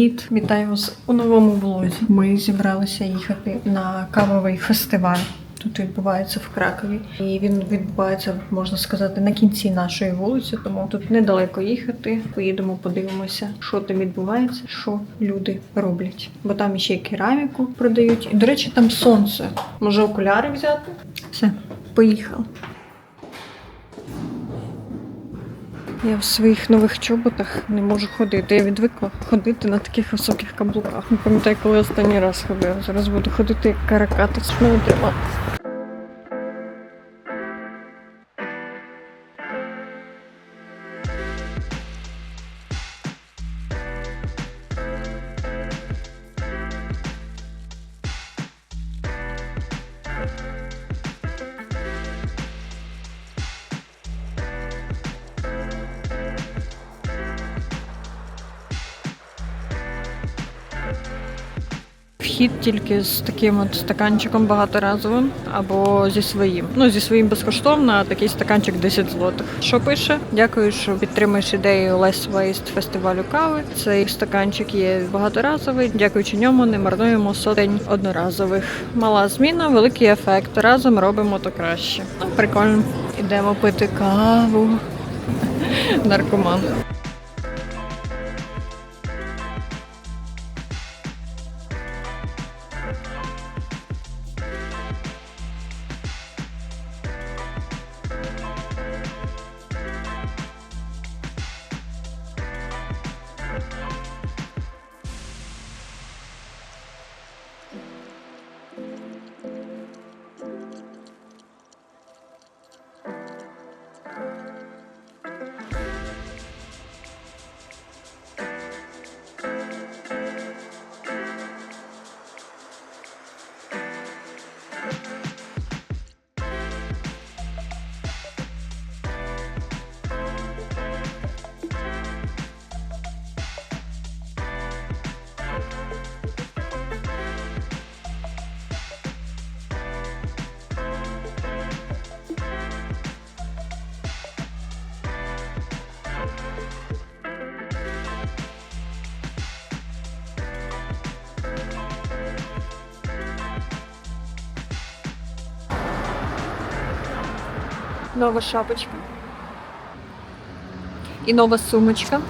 Привіт, вітаю вас у новому влозі. Ми зібралися їхати на кавовий фестиваль. Тут відбувається в Кракові, і він відбувається, можна сказати, на кінці нашої вулиці, тому тут недалеко їхати. Поїдемо, подивимося, що там відбувається, що люди роблять. Бо там ще кераміку продають. І, до речі, там сонце. Може, окуляри взяти? Все, поїхали. Я в своїх нових чоботах не можу ходити. Я відвикла ходити на таких високих каблуках. Не пам'ятаю, коли останній раз ходила. Зараз буду ходити як каракатець Мене тримати. Тільки з таким от стаканчиком багаторазовим або зі своїм. Ну, зі своїм безкоштовно, а такий стаканчик 10 злотих. Що пише? Дякую, що підтримуєш ідею Less Waste фестивалю кави. Цей стаканчик є багаторазовий. Дякуючи ньому, не марнуємо сотень одноразових. Мала зміна, великий ефект. Разом робимо то краще. Ну, прикольно. Ідемо пити каву. Наркоман. Нова шапочка. І нова сумочка.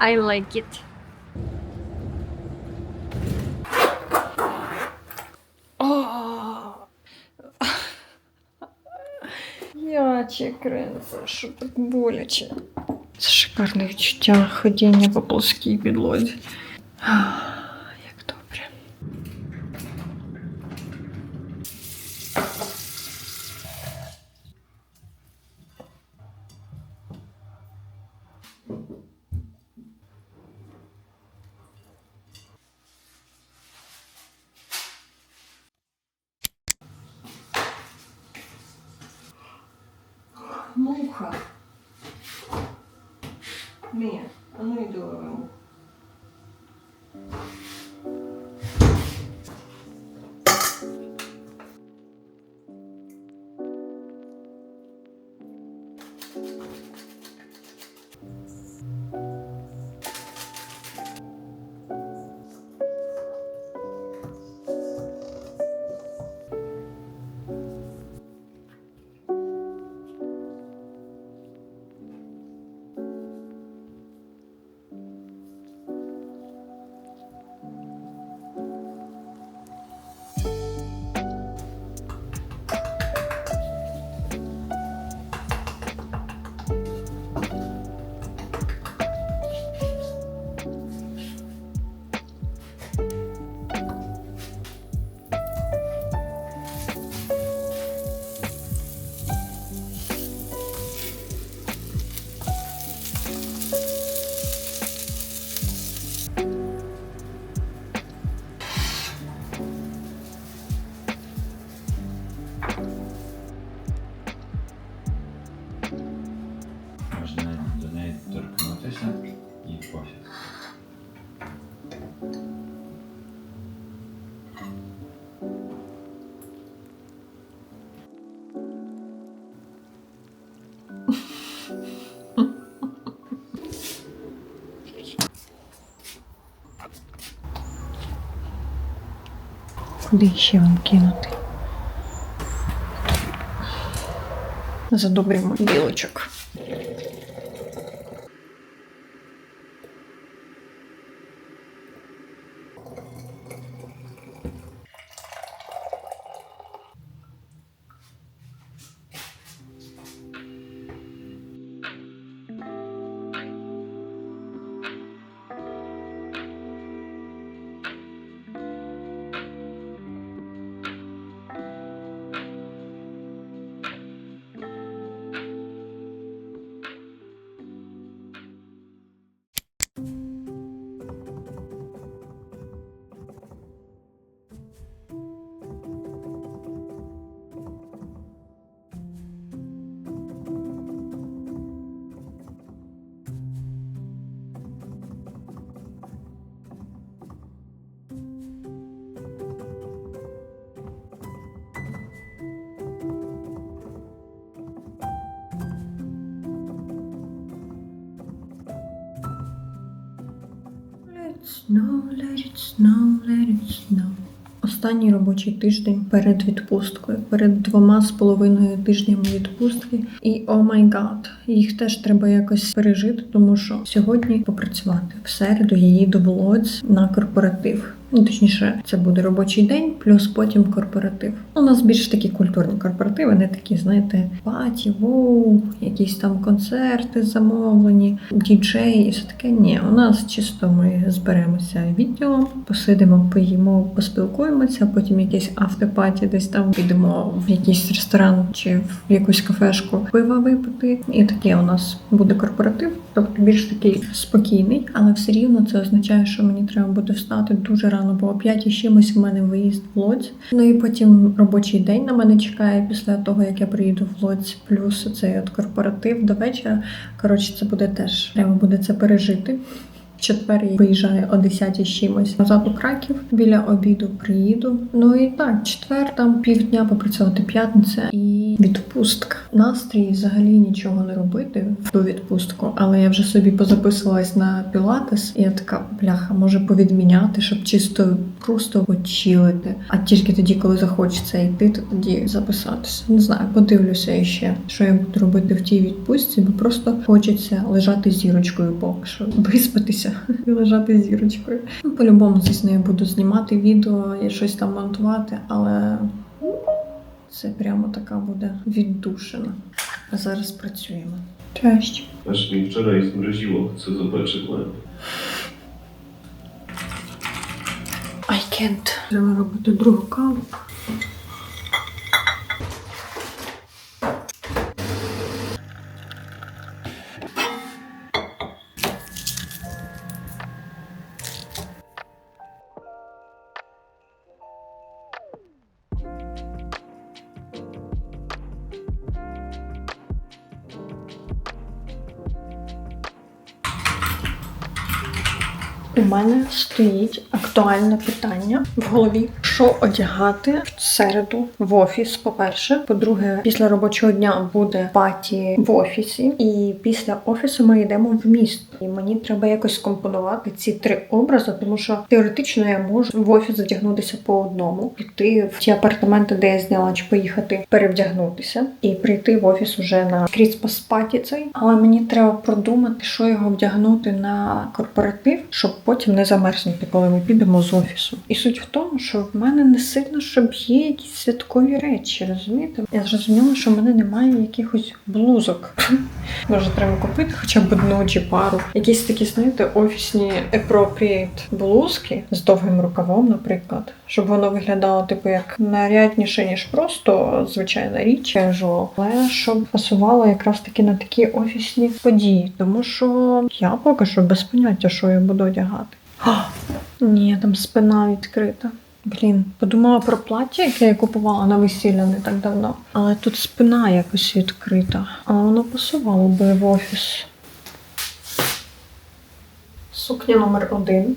I like it. О! Яче кренце, що так боляче. Це шикарне відчуття ходіння по плоскій підлозі. Куди ще вам кинути? Задобримо білочок. Snow, let it snow, let it snow. Останній робочий тиждень перед відпусткою, перед двома з половиною тижнями відпустки. І о май гад, їх теж треба якось пережити, тому що сьогодні попрацювати в середу її доволоць на корпоратив. Ну, точніше, це буде робочий день, плюс потім корпоратив. У нас більш такі культурні корпоративи, не такі, знаєте, паті, воу, якісь там концерти замовлені, діджеї і все таке. Ні, у нас чисто ми зберемося відділом, посидимо, поїмо, поспілкуємося, потім якесь автопаті, десь там підемо в якийсь ресторан чи в якусь кафешку пива випити. І таке у нас буде корпоратив, тобто більш такий спокійний, але все рівно це означає, що мені треба буде встати дуже рано, бо о 5 і чимось в мене виїзд в Лодзь. Ну і потім робочий день на мене чекає після того, як я приїду в Лодзь, плюс цей от корпоратив до вечора. Коротше, це буде теж треба буде це пережити. Четвер виїжджаю о 10 чимось назад у Краків. Біля обіду приїду. Ну і так, четвер там півдня попрацювати п'ятниця і відпустка. Настрій взагалі нічого не робити в ту відпустку, але я вже собі позаписувалась на пілатес, і я така бляха, може повідміняти, щоб чисто просто очілити. А тільки тоді, коли захочеться йти, то тоді записатися. Не знаю, подивлюся ще, що я буду робити в тій відпустці, бо просто хочеться лежати зірочкою поки що, виспатися і лежати зірочкою. Ну, по-любому, звісно, я буду знімати відео і щось там монтувати, але це прямо така буде віддушина. А зараз працюємо. Cześć. Aż mi wczoraj zmroziło, chcę zobaczyć łeb. I can't. Треба робити другу каву. У мене стоїть актуальне питання в голові: що одягати в середу в офіс. По-перше, по-друге, після робочого дня буде паті в офісі, і після офісу ми йдемо в місто. І мені треба якось скомпонувати ці три образи, тому що теоретично я можу в офіс задягнутися по одному, піти в ті апартаменти, де я зняла, чи поїхати перевдягнутися, і прийти в офіс уже на кріспас паті цей. Але мені треба продумати, що його вдягнути на корпоратив, щоб потім не замерзнути, коли ми підемо з офісу. І суть в тому, що в мене не сильно, щоб є якісь святкові речі, розумієте? Я зрозуміла, що в мене немає якихось блузок. Може, треба купити хоча б одну чи пару. Якісь такі, знаєте, офісні appropriate блузки з довгим рукавом, наприклад, щоб воно виглядало типу як нарядніше, ніж просто звичайна річ, casual, але щоб пасувало якраз таки на такі офісні події. Тому що я поки що без поняття, що я буду одягати. Ні, там спина відкрита. Блін, подумала про плаття, яке я купувала на весілля не так давно. Але тут спина якось відкрита. Але воно пасувало би в офіс. Сукня номер один.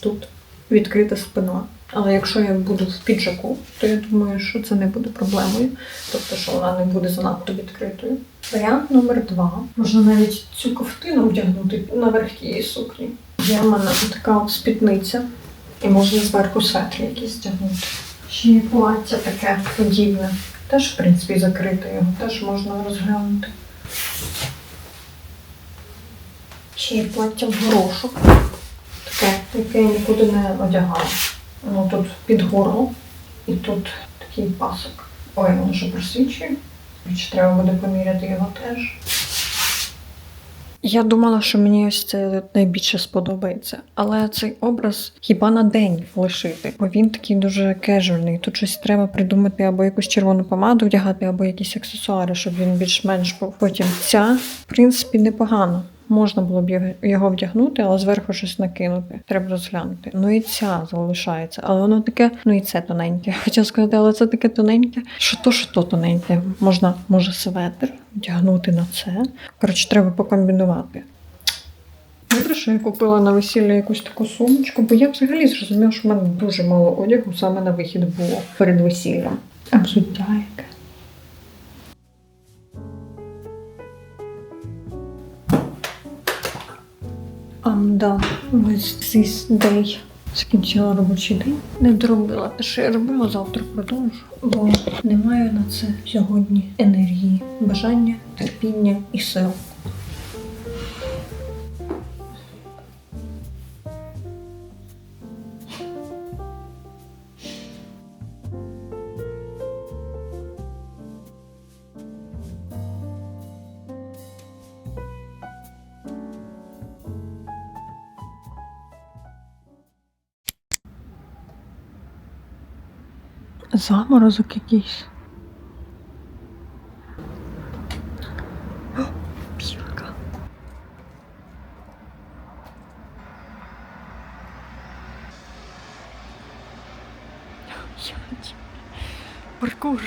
Тут відкрита спина. Але якщо я буду в піджаку, то я думаю, що це не буде проблемою. Тобто, що вона не буде занадто відкритою. Варіант номер два. Можна навіть цю ковтину вдягнути наверх тієї сукні. Є в мене така спідниця І можна зверху светр якийсь тягнути. Ще є плаття таке подібне. Теж, в принципі, закрите його, теж можна розглянути. Ще є плаття в горошок. Таке, яке я нікуди не одягала. Воно тут під горло і тут такий пасок. Ой, воно що просвічує. Треба буде поміряти його теж. Я думала, що мені ось це найбільше сподобається, але цей образ хіба на день лишити, бо він такий дуже кежульний. Тут щось треба придумати або якусь червону помаду вдягати, або якісь аксесуари, щоб він більш-менш був. Потім ця, в принципі, непогано. Можна було б його- вдягнути, але зверху щось накинути. Треба розглянути. Ну і ця залишається, але воно таке, ну і це тоненьке. Хотіла сказати, але це таке тоненьке. Що то, що то тоненьке. Можна, може, светр вдягнути на це. Коротше, треба покомбінувати. Добре, що я купила на весілля якусь таку сумочку, бо я взагалі зрозуміла, що в мене дуже мало одягу саме на вихід було перед весіллям. А взуття яке. I'm да, with this day. Скінчила робочий день. Не доробила те, що я робила, завтра продовжу. Бо не маю на це сьогодні енергії, бажання, терпіння і сил. Заморозок якийсь. Паркур.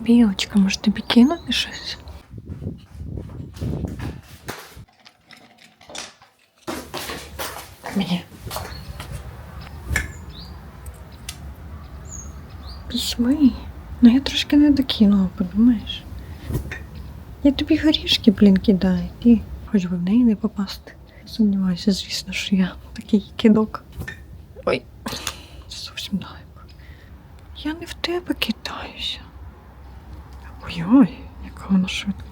Білочка, може тобі кинути щось? Мені. Письми. Ну я трошки не докинула, подумаєш. Я тобі горішки, блін, кидаю. Ти хоч би в неї не попасти. Сумніваюся, звісно, що я такий кидок. Ой, зовсім далеко. Я не в тебе кидаюся. Ой-ой, яка вона швидко.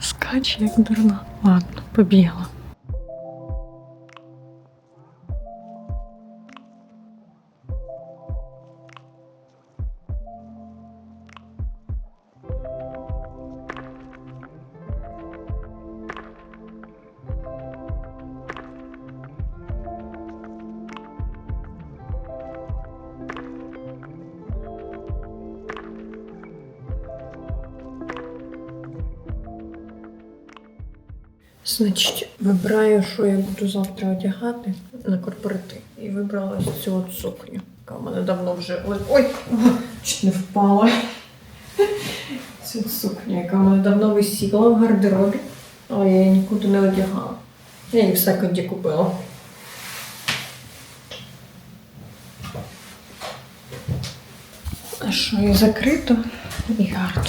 Скаче, як дурна. Ладно, побігла. Значить, вибираю, що я буду завтра одягати на корпоратив. І вибрала цю от сукню, яка в мене давно вже. Ой, ой, чуть не впала. Цю сукню, яка в мене давно висіла в гардеробі, але я її нікуди не одягала. Я її в секонді купила. А що і закрито, і гарно.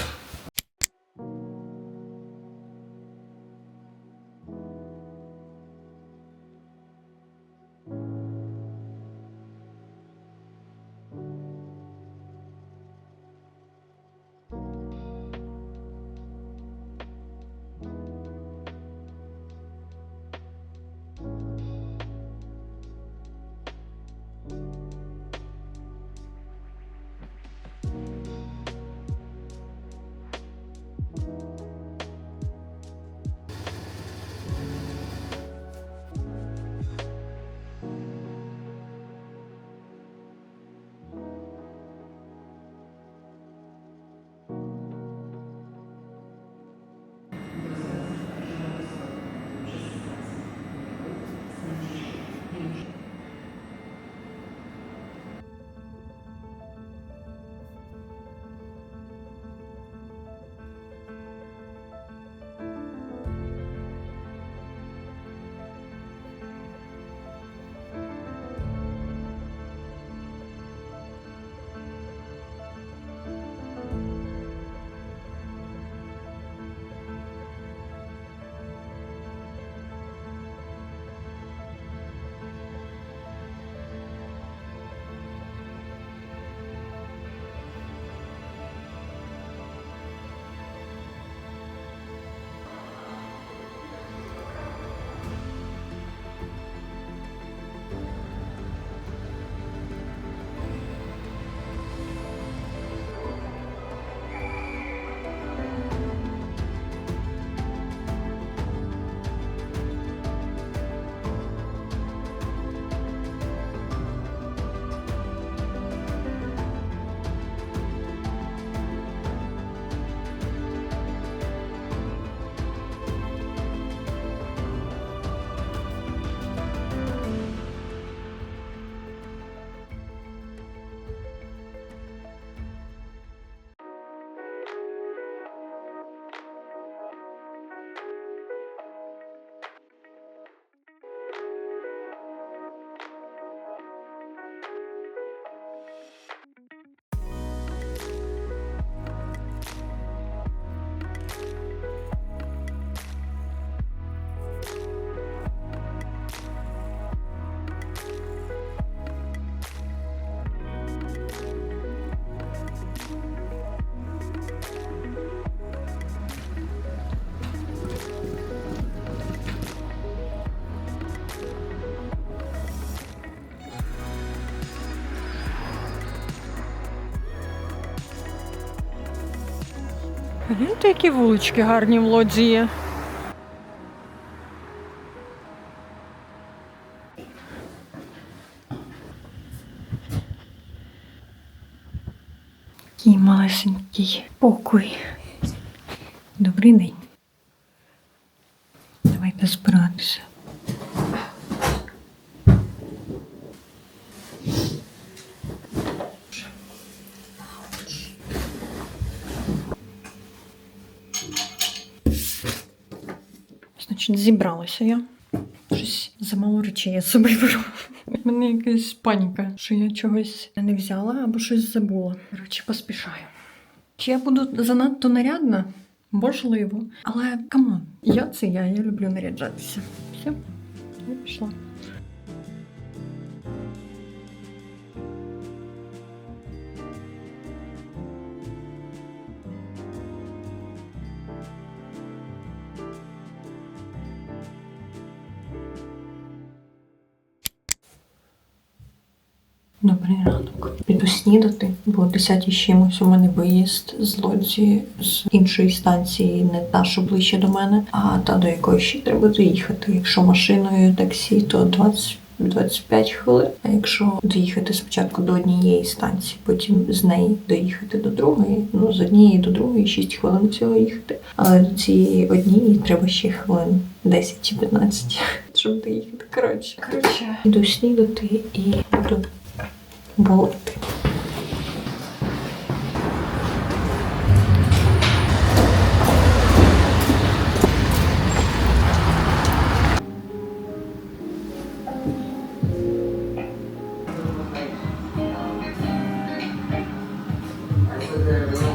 Гляньте, які вулички гарні в лодзі є. Такий малесенький покой. Добрий день. Значить, зібралася я. Щось замало речей я собі беру. У мене якась паніка, що я чогось не взяла або щось забула. Коротше, поспішаю. Чи я буду занадто нарядна? Можливо. Але камон, я це я, я люблю наряджатися. Все, я пішла. Добрий ранок. Піду снідати, бо о 10 чимось у мене виїзд з лодзі з іншої станції, не та, що ближче до мене, а та, до якої ще треба доїхати. Якщо машиною таксі, то 20 25 хвилин. А якщо доїхати спочатку до однієї станції, потім з неї доїхати до другої, ну з однієї до другої 6 хвилин всього їхати. Але до цієї однієї треба ще хвилин 10 чи 15, щоб доїхати. Коротше, коротше, іду снідати і буду बहुत Thank you.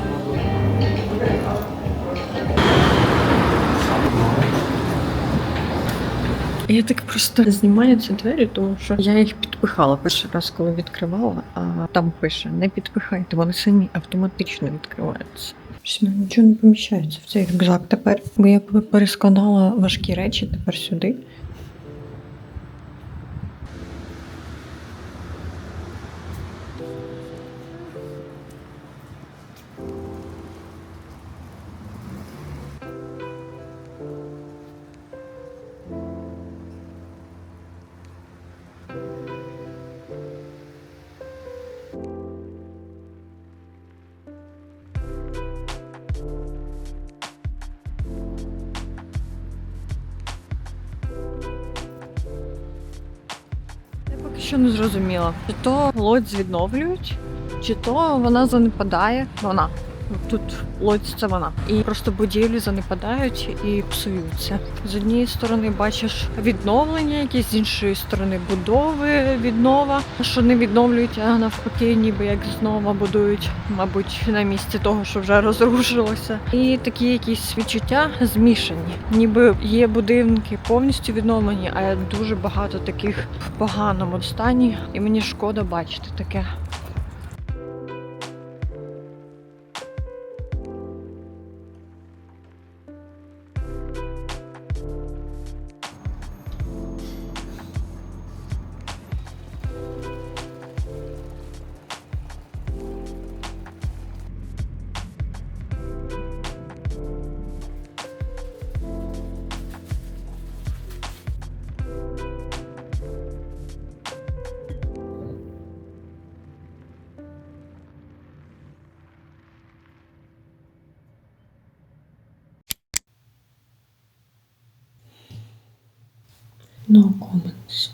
Я так просто знімаю ці двері, тому що я їх підпихала перший раз, коли відкривала, а там пише не підпихайте, вони самі автоматично відкриваються. Щось нічого не поміщається в цей рюкзак тепер, бо я перескладала важкі речі тепер сюди. Що не зрозуміла, чи то лодь відновлюють, чи то вона занепадає. Вона. Тут лодь це вона. І просто будівлі занепадають і псуються. З однієї сторони бачиш відновлення, якісь з іншої сторони будови, віднова, що не відновлюють, а навпаки, ніби як знову будують, мабуть, на місці того, що вже розрушилося. І такі якісь відчуття змішані. Ніби є будинки повністю відновлені, а дуже багато таких в поганому стані. І мені шкода бачити таке. No comments.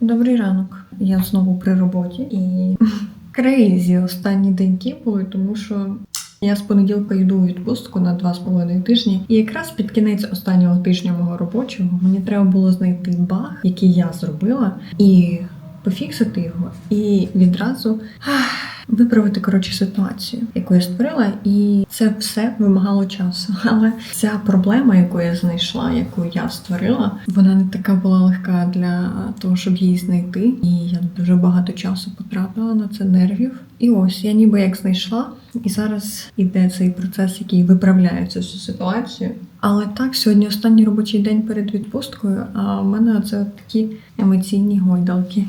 Добрий ранок. Я знову при роботі і крейзі останні деньки були, тому що я з понеділка йду у відпустку на два з половиною тижні. І якраз під кінець останнього тижня мого робочого мені треба було знайти баг, який я зробила, і пофіксити його, і відразу ах, виправити коротше ситуацію, яку я створила, і це все вимагало часу. Але ця проблема, яку я знайшла, яку я створила, вона не така була легка для того, щоб її знайти. І я дуже багато часу потратила на це нервів. І ось я ніби як знайшла, і зараз іде цей процес, який виправляє цю ситуацію. Але так, сьогодні останній робочий день перед відпусткою, а в мене це такі емоційні гойдалки.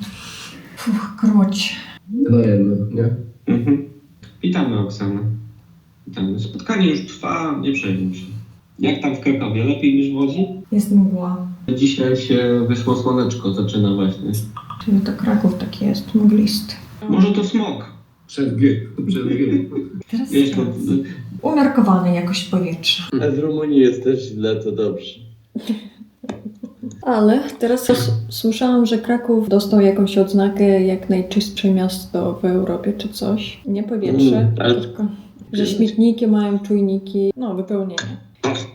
Фух, коротше. Nie? Mhm. Witamy Oksana. Ten spotkanie już trwa, nie przejmuj się. Jak tam w Krakowie? Lepiej niż w Łodzi? Jest mgła. Dzisiaj się wyszło słoneczko, zaczyna właśnie. Czyli to Kraków taki jest, mglisty. Może to smog. Przez G. Przez G. Teraz Wiesz, to, umiarkowane jakość powietrza. A w Rumunii jest też źle, to dobrze. Ale teraz s- słyszałam, że Kraków dostał jakąś odznakę jak najczystsze miasto w Europie czy coś. Nie powietrze, Mm, ale- tylko że śmietniki mają czujniki, no wypełnienie.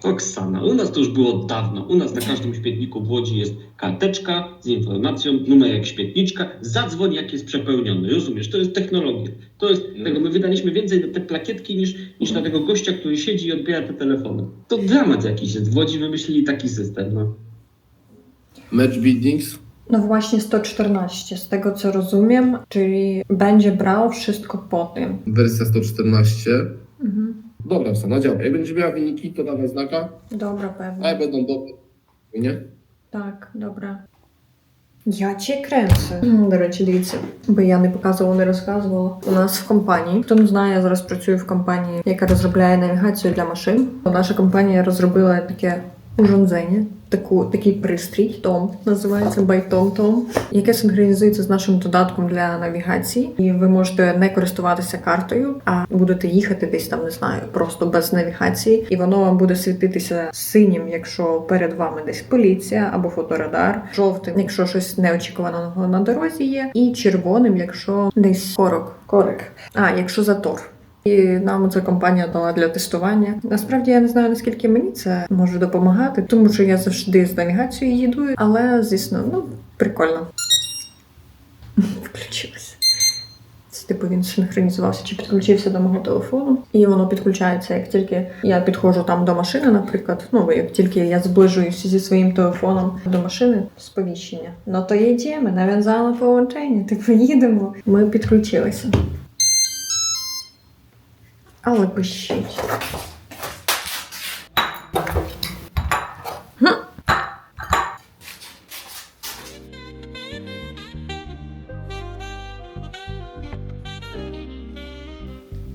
Oksana, u nas to już było dawno. U nas na każdym śmietniku w Łodzi jest karteczka z informacją, numer jak śmietniczka, zadzwoń jak jest przepełniony. Rozumiesz, to jest technologia. To jest, tego my wydaliśmy więcej na te plakietki niż, niż na tego gościa, który siedzi i odbiera te telefony. To dramat jakiś jest. W Łodzi wymyślili taki system, no. Match Buildings. No właśnie 114 z tego co rozumiem, czyli będzie brał wszystko po tym. Wersja 114. Mhm. Dobra, Sana, działa. Jak będziesz miała wyniki, to dawaj znaka. Dobra, A pewnie. jak będą dobre, nie? Так, добре. Я cię kręcę. До речі, дивіться, бо я не показувала, не розказувала. У нас в компанії, хто не знає, я зараз працюю в компанії, яка розробляє навігацію для машин. Наша компанія розробила таке урządzenie, таку, такий пристрій, Том називається Том, яке синхронізується з нашим додатком для навігації. І ви можете не користуватися картою, а будете їхати десь там, не знаю, просто без навігації, і воно вам буде світитися синім, якщо перед вами десь поліція або фоторадар, жовтим, якщо щось неочікуваного на дорозі є, і червоним, якщо десь корок. Корик. А, якщо затор. І нам ця компанія дала для тестування. Насправді я не знаю наскільки мені це може допомагати, тому що я завжди з навігацією їду, але звісно, ну прикольно. Включилося. Це типу він синхронізувався чи підключився до мого телефону, і воно підключається, як тільки я підходжу там до машини, наприклад. Ну як тільки я зближуюся зі своїм телефоном до машини, сповіщення. Ну то є їдемо, нав'язали поłączення, типу їдемо. Ми підключилися. Але пищить.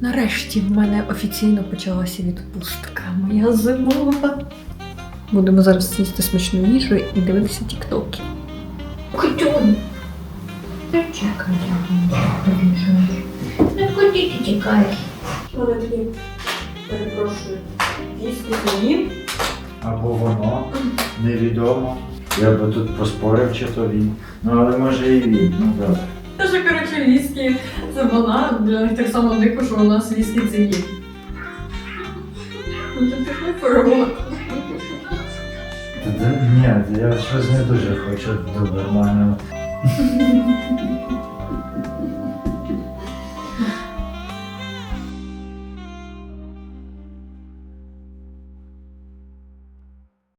Нарешті в мене офіційно почалася відпустка. Моя зимова. Будемо зараз їсти смачну їжу і дивитися тіктоки. Кутюн. Чекай, Ну куди ти тікаєш? Вони такі, перепрошую, віскі мені. або воно невідомо. Я би тут поспорив, чи то він. Ну але може і він. Ну добре. Те, що, коротше, віскі це вона, для них так само дико, що у нас віскі це є. Ну, це. Та де- Ні, я щось не дуже хочу доберману.